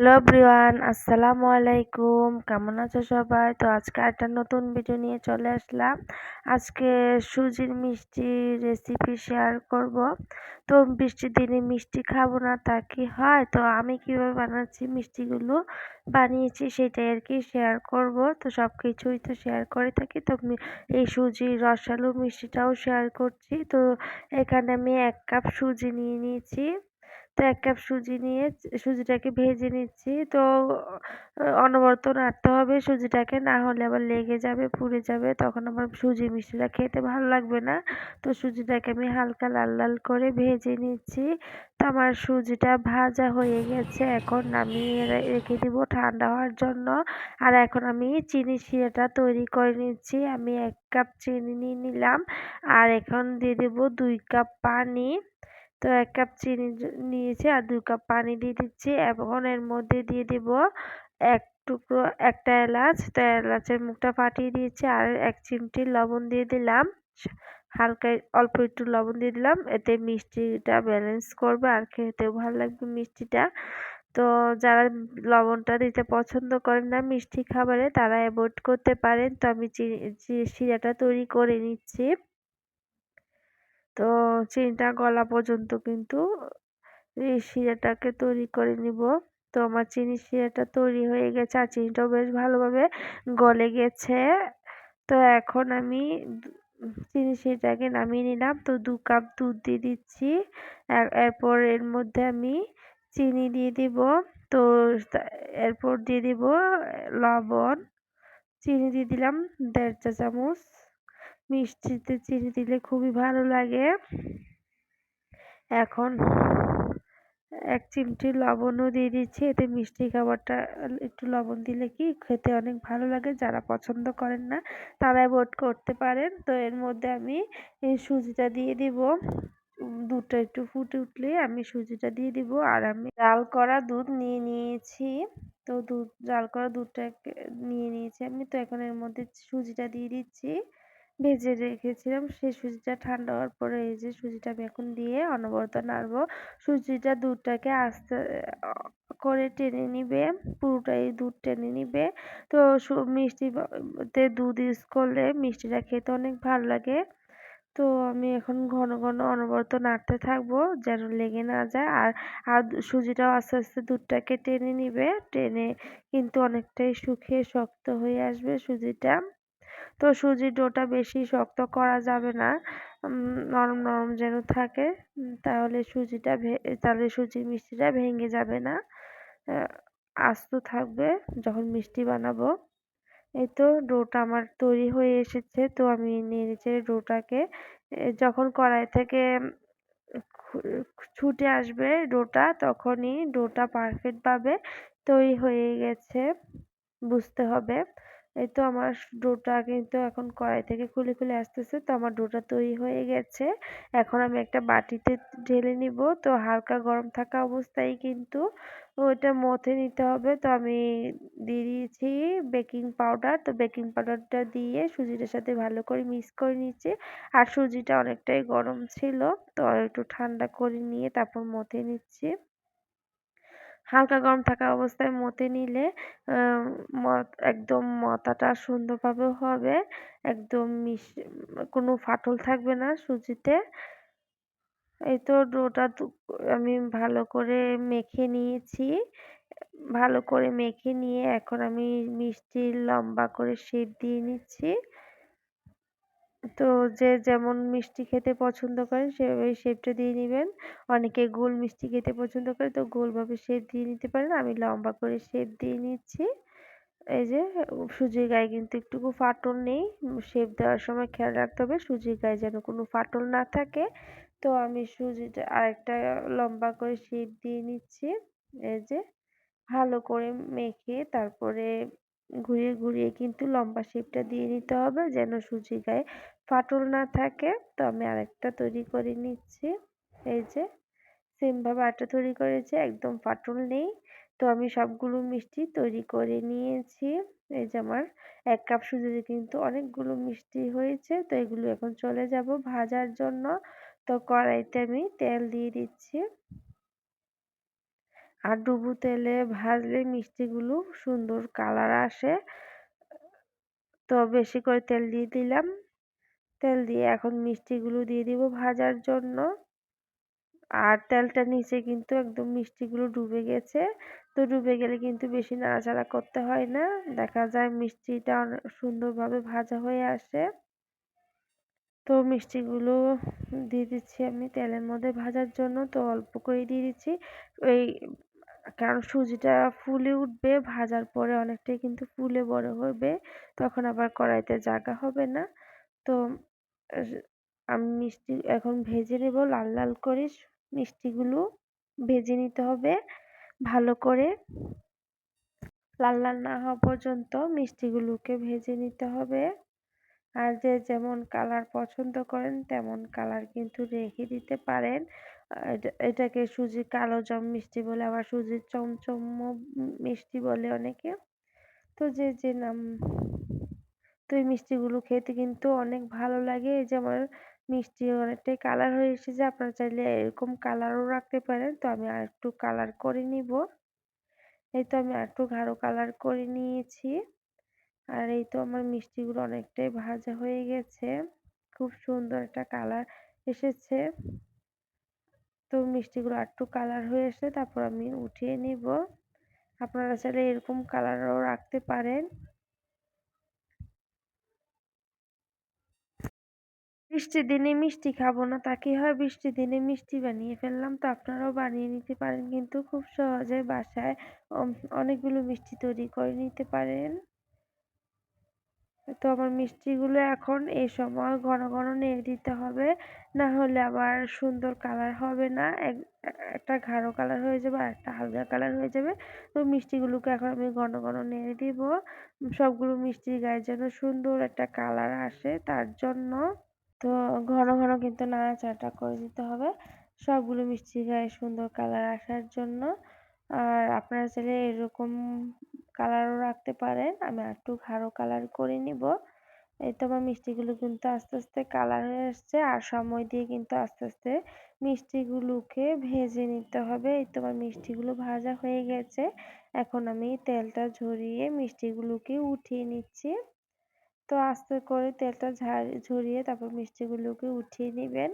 Hello everyone, আসসালামু আলাইকুম। কেমন আছো সবাই? তো আজকে একটা নতুন ভিডিও নিয়ে চলে আসলাম। আজকে সুজির মিষ্টি রেসিপি শেয়ার করব। তো বৃষ্টির দিনে মিষ্টি খাব না তা কি হয়? তো আমি কীভাবে বানাচ্ছি মিষ্টিগুলো? বানিয়েছি সেটাই আর কি শেয়ার করব। তো সব কিছুই তো শেয়ার করে থাকি। তো এই সুজির রসালো মিষ্টিটাও শেয়ার করছি। তো এখানে আমি এক কাপ সুজি নিয়ে নিয়েছি। তো এক কাপ সুজি নিয়ে সুজিটাকে ভেজে নিচ্ছি। তো অনবরত নাড়তে হবে সুজিটাকে, না হলে আবার লেগে যাবে, পুড়ে যাবে। তখন আবার সুজি মিষ্টিটা খেতে ভালো লাগবে না। তো সুজিটাকে আমি হালকা লাল লাল করে ভেজে নিচ্ছি। তো আমার সুজিটা ভাজা হয়ে গেছে। এখন আমি রেখে দিব ঠান্ডা হওয়ার জন্য। আর এখন আমি চিনি শিরাটা তৈরি করে নিচ্ছি। আমি এক কাপ চিনি নিয়ে নিলাম। আর এখন দিয়ে দেবো দুই কাপ পানি। তো এক কাপ চিনি নিয়েছি আর দু কাপ পানি দিয়ে দিচ্ছি এখন এর মধ্যে দিয়ে দেব এক টুকরো, একটা এলাচ। তো এলাচের মুখটা ফাটিয়ে দিয়েছি আর এক চিমটি লবণ দিয়ে দিলাম। হালকা অল্প একটু লবণ দিয়ে দিলাম। এতে মিষ্টিটা ব্যালেন্স করবে আর খেতেও ভালো লাগবে মিষ্টিটা। তো যারা লবণটা দিতে পছন্দ করেন না মিষ্টি খাবারে তারা অ্যাভয়েড করতে পারেন। তো আমি চিনি শিরাটা তৈরি করে নিচ্ছি। তো চিনিটা গলা পর্যন্ত কিন্তু এই শিরাটাকে তৈরি করে নিব। তো আমার চিনি শিরাটা তৈরি হয়ে গেছে আর চিনিটাও বেশ ভালোভাবে গলে গেছে। তো এখন আমি চিনি শিরাটাকে নামিয়ে নিলাম। তো দু কাপ দুধ দিয়ে দিচ্ছি। এরপর এর মধ্যে আমি চিনি দিয়ে দিব। তো, এরপর দিয়ে দিব লবণ। চিনি দিয়ে দিলাম দেড় চা চামচ। মিষ্টিতে চিনি দিলে খুবই ভালো লাগে। এখন এক চিমটি লবণও দিয়ে দিচ্ছি। এতে মিষ্টি খাবারটা, একটু লবণ দিলে কি খেতে অনেক ভালো লাগে। যারা পছন্দ করেন না তারা অ্যাভয়েড করতে পারেন। তো এর মধ্যে আমি সুজিটা দিয়ে দিব। দুধটা একটু ফুটে উঠলে আমি সুজিটা দিয়ে দিব। আর আমি জাল করা দুধ নিয়ে নিয়েছি। তো দুধ, জাল করা দুধটা নিয়ে নিয়েছি আমি। তো এখন এর মধ্যে সুজিটা দিয়ে দিচ্ছি। ভেজে রেখেছিলাম। সেই সুজিটা ঠান্ডা হওয়ার পরে এই যে সুজিটা আমি এখন দিয়ে অনবরত নাড়বো। সুজিটা দুধটাকে আস্তে করে টেনে নিবে। পুরোটাই দুধ টেনে নিবে। তো মিষ্টিতে দুধ ইউজ করলে মিষ্টিটা খেতে অনেক ভালো লাগে। তো আমি এখন ঘন ঘন অনবরত নাড়তে থাকব যেন লেগে না যায়। আর আর সুজিটাও আস্তে আস্তে দুধটাকে টেনে নিবে। টেনে কিন্তু অনেকটাই শুকিয়ে শক্ত হয়ে আসবে সুজিটা। তো সুজির ডোটা বেশি শক্ত করা যাবে না নরম নরম যেন থাকে তাহলে সুজিটা তাহলে সুজির মিষ্টিটা ভেঙে যাবে না। আস্ত থাকবে যখন মিষ্টি বানাবো। এই তো ডোটা আমার তৈরি হয়ে এসেছে, তো আমি নিচ্ছি ডোটাকে যখন কড়াই থেকে ছুটে আসবে ডোটা, তখনই ডোটা পারফেক্টভাবে তৈরি হয়ে গেছে, বুঝতে হবে। এই তো আমার ডোটা কিন্তু এখন কড়াই থেকে খুলে খুলে আসতেছে, তো আমার ডোটা তৈরি হয়ে গেছে। এখন আমি একটা বাটিতে ঢেলে নিব, তো হালকা গরম থাকা অবস্থায় কিন্তু ওইটা মথে নিতে হবে। তো আমি দিয়ে দিয়েছি বেকিং পাউডার, তো বেকিং পাউডারটা দিয়ে সুজিটার সাথে ভালো করে মিক্স করে নিচ্ছি আর সুজিটা অনেকটাই গরম ছিল, তো একটু ঠান্ডা করে নিয়ে তারপর মথে নিচ্ছি। হালকা গরম থাকা অবস্থায় মতে নিলে একদম মতাটা সুন্দরভাবে হবে, একদম মিশ, কোনো ফাটল থাকবে না সুজিতে। এই তো ডোটা আমি ভালো করে মেখে নিয়েছি। ভালো করে মেখে নিয়ে এখন আমি মিষ্টি লম্বা করে শেপ দিয়ে নিচ্ছি। তো যে যেমন মিষ্টি খেতে পছন্দ করেন সেভাবে শেপটা দিয়ে নেবেন। অনেকে গোল মিষ্টি খেতে পছন্দ করে, তো গোলভাবে শেপ দিয়ে নিতে পারেন। আমি লম্বা করে শেপ দিয়ে নিচ্ছি। এই যে, সুজির গায়ে কিন্তু একটুকু ফাটল নেই। শেপ দেওয়ার সময় খেয়াল রাখতে হবে, সুজির গায়ে যেন কোনো ফাটল না থাকে। তো আমি সুজিটা আরেকটা লম্বা করে শেপ দিয়ে নিচ্ছি। এই যে, ভালো করে মেখে তারপরে ঘুরিয়ে ঘুরিয়ে কিন্তু লম্বা শেপটা দিয়ে নিতে হবে যেন সুজি গায়ে ফাটল না থাকে। তো আমি আরেকটা তৈরি করে নিচ্ছি। এই যে সেমভাবে আরেকটা তৈরি করেছি, একদম ফাটল নেই। তো আমি সবগুলো মিষ্টি তৈরি করে নিয়েছি। এই যে আমার এক কাপ সুজিতে কিন্তু অনেকগুলো মিষ্টি হয়েছে। তো এগুলো এখন চলে যাব ভাজার জন্য। তো কড়াইতে আমি তেল দিয়ে দিচ্ছি। আর ডুবো তেলে ভাজলে মিষ্টিগুলো সুন্দর কালার আসে। তো বেশি করে তেল দিয়ে দিলাম। তেল দিয়ে এখন মিষ্টিগুলো দিয়ে দিব ভাজার জন্য। আর তেলটা নিচে কিন্তু একদম মিষ্টিগুলো ডুবে গেছে। তো ডুবে গেলে কিন্তু বেশি নাড়াচাড়া করতে হয় না। দেখা যায় মিষ্টিটা সুন্দরভাবে ভাজা হয়ে আসে। তো মিষ্টিগুলো দিয়ে দিচ্ছি আমি তেলের মধ্যে ভাজার জন্য। তো অল্প করে দিয়ে দিচ্ছি। ওই কারণ সুজিটা ফুলে উঠবে, ভাজার পরে অনেকটাই কিন্তু ফুলে বড় হবে তখন আবার কড়াইতে জাগা হবে না। তো আমি মিষ্টি এখন ভেজে নেব, লাল লাল করে মিষ্টিগুলো ভেজে নিতে হবে ভালো করে। লাল লাল না হওয়া পর্যন্ত মিষ্টিগুলোকে ভেজে নিতে হবে। আর যে যেমন কালার পছন্দ করেন, তেমন কালার কিন্তু রেখে দিতে পারেন। এটাকে সুজির কালো জম মিষ্টি বলে, আবার সুজির চমচম মিষ্টি বলে অনেকে। তো যে যে নাম, তো এই মিষ্টিগুলো খেতে কিন্তু অনেক ভালো লাগে। এই যে আমার মিষ্টি অনেকটাই কালার হয়ে এসেছে, আপনারা চাইলে এরকম কালারও রাখতে পারেন। তো আমি আর একটু কালার করে নিব। এই তো আমি আর একটু গাঢ় কালার করে নিয়েছি। আর এই তো আমার মিষ্টিগুলো অনেকটাই ভাজা হয়ে গেছে। খুব সুন্দর একটা কালার এসেছে। তো মিষ্টিগুলো একটু কালার হয়ে এসে তারপর আমি উঠিয়ে নিব। আপনারা চাইলে এরকম কালারও রাখতে পারেন। বৃষ্টির দিনে মিষ্টি খাব না, তা কি হয়? বৃষ্টির দিনে মিষ্টি বানিয়ে ফেললাম, তো আপনারাও বানিয়ে নিতে পারেন, কিন্তু খুব সহজে বাসায় অনেকগুলো মিষ্টি তৈরি করে নিতে পারেন। তো আমার মিষ্টিগুলো এখন এই সময় ঘন ঘন নেড়ে দিতে হবে। না হলে আবার সুন্দর কালার হবে না। একটা গাঢ় কালার হয়ে যাবে আর একটা হালকা কালার হয়ে যাবে। তো মিষ্টিগুলোকে এখন আমি ঘন ঘন নেড়ে দিব। সবগুলো মিষ্টির গায়ে যেন সুন্দর একটা কালার আসে তার জন্য। তো ঘন ঘন কিন্তু নাড়াচাড়াটা করে দিতে হবে। সবগুলো মিষ্টির গায়ে সুন্দর কালার আসার জন্য। আর আপনারা চাইলে এরকম কালারও রাখতে পারেন। আমি একটু গাঢ় কালার করে নিব। এই তো আমার মিষ্টিগুলো কিন্তু আস্তে আস্তে কালার হয়ে আসছে। আর সময় দিয়ে কিন্তু আস্তে আস্তে মিষ্টিগুলোকে ভেজে নিতে হবে। এই তো আমার মিষ্টিগুলো ভাজা হয়ে গেছে। এখন আমি তেলটা ঝরিয়ে মিষ্টিগুলোকে উঠিয়ে নিচ্ছি। তো আস্তে করে তেলটা ঝরিয়ে তারপর মিষ্টিগুলোকে উঠিয়ে নেবেন।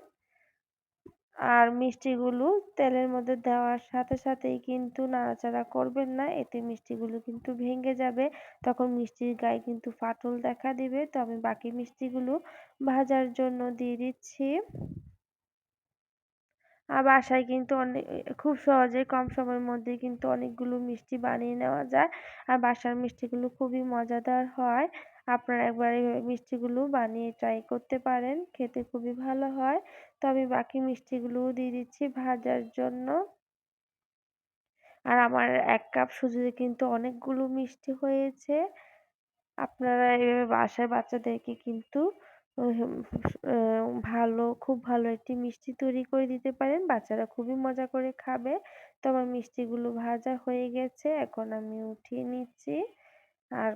আর মিষ্টিগুলো তেলের মধ্যে দেওয়ার সাথে সাথেই কিন্তু নাড়াচাড়া করবেন না। এতে মিষ্টিগুলো কিন্তু ভেঙে যাবে। তখন মিষ্টির গায়ে কিন্তু ফাটল দেখা দিবে। তো আমি বাকি মিষ্টিগুলো ভাজার জন্য দিয়ে দিচ্ছি। আর বাসায় কিন্তু অনেক, খুব সহজে কম সময়ের মধ্যে কিন্তু অনেকগুলো মিষ্টি বানিয়ে নেওয়া যায়। আর বাসার মিষ্টিগুলো খুবই মজাদার হয়। আপনারা একবার এইভাবে মিষ্টিগুলো বানিয়ে ট্রাই করতে পারেন, খেতে খুবই ভালো হয়। তো আমি বাকি মিষ্টিগুলোও দিয়ে দিচ্ছি ভাজার জন্য। আর আমার এক কাপ সুজিতে কিন্তু অনেকগুলো মিষ্টি হয়েছে। আপনারা এভাবে বাসায় বাচ্চাদেরকে কিন্তু ভালো, খুব ভালো একটি মিষ্টি তৈরি করে দিতে পারেন। বাচ্চারা খুবই মজা করে খাবে। তো আমার মিষ্টিগুলো ভাজা হয়ে গেছে। এখন আমি উঠিয়ে নিচ্ছি। আর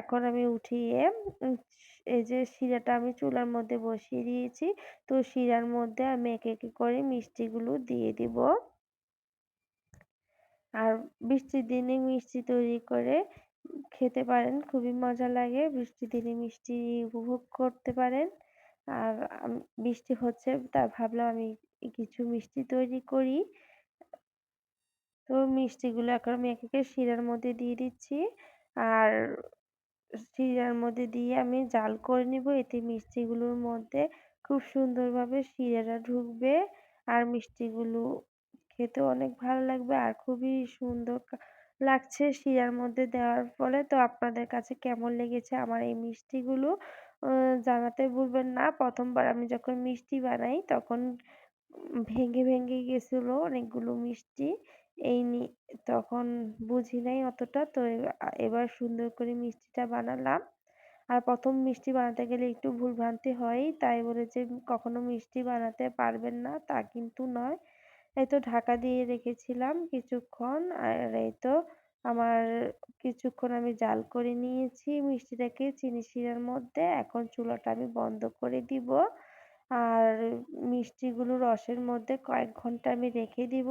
এখন আমি উঠিয়ে এই যে শিরাটা আমি চুলার মধ্যে বসিয়ে দিয়েছি। তো শিরার মধ্যে আমি এক এক করে মিষ্টিগুলো দিয়ে দিব। আর বৃষ্টির দিনে মিষ্টি তৈরি করে খেতে পারেন, খুবই মজা লাগে। বৃষ্টির দিনে মিষ্টি উপভোগ করতে পারেন। আর বৃষ্টি হচ্ছে তা ভাবলাম আমি কিছু মিষ্টি তৈরি করি। তো মিষ্টিগুলো এখন আমি এক, একে শিরার মধ্যে দিয়ে দিচ্ছি। আর শিরার মধ্যে দিয়ে আমি জাল করে নিব। এতে মিষ্টিগুলোর মধ্যে খুব সুন্দরভাবে শিরাটা ঢুকবে আর মিষ্টিগুলো খেতেও অনেক ভালো লাগবে আর খুবই সুন্দর লাগছে শিরার মধ্যে দেওয়ার ফলে। তো আপনাদের কাছে কেমন লেগেছে আমার এই মিষ্টিগুলো? জানাতে ভুলবেন না। প্রথমবার আমি যখন মিষ্টি বানাই তখন ভেঙে ভেঙে গেছিল অনেকগুলো মিষ্টি। এই নি, তখন বুঝি নাই অতটা। তো এবার সুন্দর করে মিষ্টিটা বানালাম। আর প্রথম মিষ্টি বানাতে গেলে একটু ভুলভ্রান্তি হয় তাই বলে যে কখনো মিষ্টি বানাতে পারবেন না, তা কিন্তু নয়। এই তো ঢাকা দিয়ে রেখেছিলাম কিছুক্ষণ। আর এই তো আমার কিছুক্ষণ আমি জাল করে নিয়েছি মিষ্টিটাকে চিনি শিরার মধ্যে। এখন চুলাটা আমি বন্ধ করে দিব। আর মিষ্টিগুলো রসের মধ্যে কয়েক ঘণ্টা আমি রেখে দিব।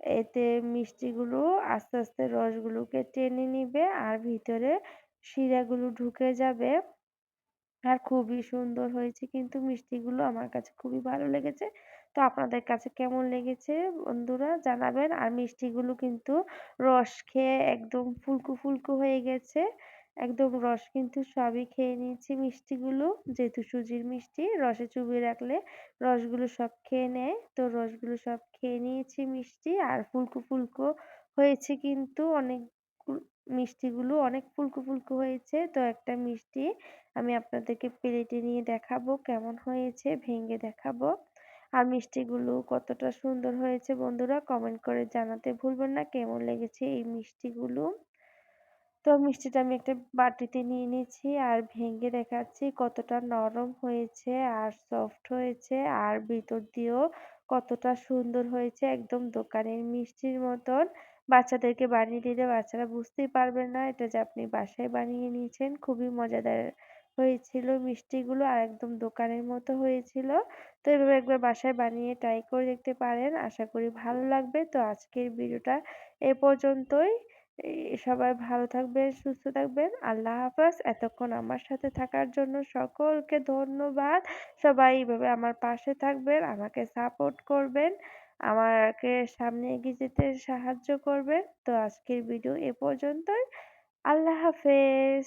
এতে মিষ্টিগুলো আস্তে আস্তে রসগুলোকে টেনে নিবে আর ভিতরে শিরাগুলো ঢুকে যাবে। আর খুবই সুন্দর হয়েছে কিন্তু মিষ্টিগুলো। আমার কাছে খুবই ভালো লেগেছে। তো আপনাদের কাছে কেমন লেগেছে বন্ধুরা জানাবেন। আর মিষ্টিগুলো কিন্তু রস খেয়ে একদম ফুলকু ফুলকু হয়ে গেছে। একদম রস কিন্তু সবই খেয়ে নিয়েছি। মিষ্টিগুলো যেহেতু সুজির মিষ্টি, রসে চুবিয়ে রাখলে রসগুলো সব খেয়ে নেয়। তো রসগুলো সব খেয়ে নিয়েছি মিষ্টি। আর ফুলকো ফুলকো হয়েছে কিন্তু অনেক মিষ্টিগুলো অনেক ফুলকো ফুলকো হয়েছে। তো একটা মিষ্টি আমি আপনাদেরকে প্লেটে নিয়ে দেখাবো কেমন হয়েছে, ভেঙে দেখাবো। আর মিষ্টিগুলো কতটা সুন্দর হয়েছে বন্ধুরা কমেন্ট করে জানাতে ভুলবেন না। কেমন লেগেছে এই মিষ্টিগুলো? তো মিষ্টিটা আমি একটা বাটিতে নিয়ে নিয়েছি আর ভেঙে দেখাচ্ছি কতটা নরম হয়েছে আর সফট হয়েছে আর ভিতর দিয়েও কতটা সুন্দর হয়েছে একদম দোকানের মিষ্টির মতন। বাচ্চাদেরকে বানিয়ে দিলে বাচ্চারা বুঝতেই পারবে না এটা যে আপনি বাসায় বানিয়ে নিয়েছেন। খুবই মজাদার হয়েছিল মিষ্টিগুলো আর একদম দোকানের মতো হয়েছিল। তো এভাবে একবার বাসায় বানিয়ে ট্রাই করে দেখতে পারেন। আশা করি ভালো লাগবে। তো আজকের ভিডিওটা এ পর্যন্তই। সবাই ভালো থাকবেন, সুস্থ থাকবেন। আল্লাহ হাফাজ। এতক্ষণ আমার সাথে থাকার জন্য সকলকে ধন্যবাদ। সবাই এইভাবে আমার পাশে থাকবেন, আমাকে সাপোর্ট করবেন, আমাকে সামনে এগিয়ে যেতে সাহায্য করবেন। তো আজকের ভিডিও এ পর্যন্তই। আল্লাহ হাফেজ।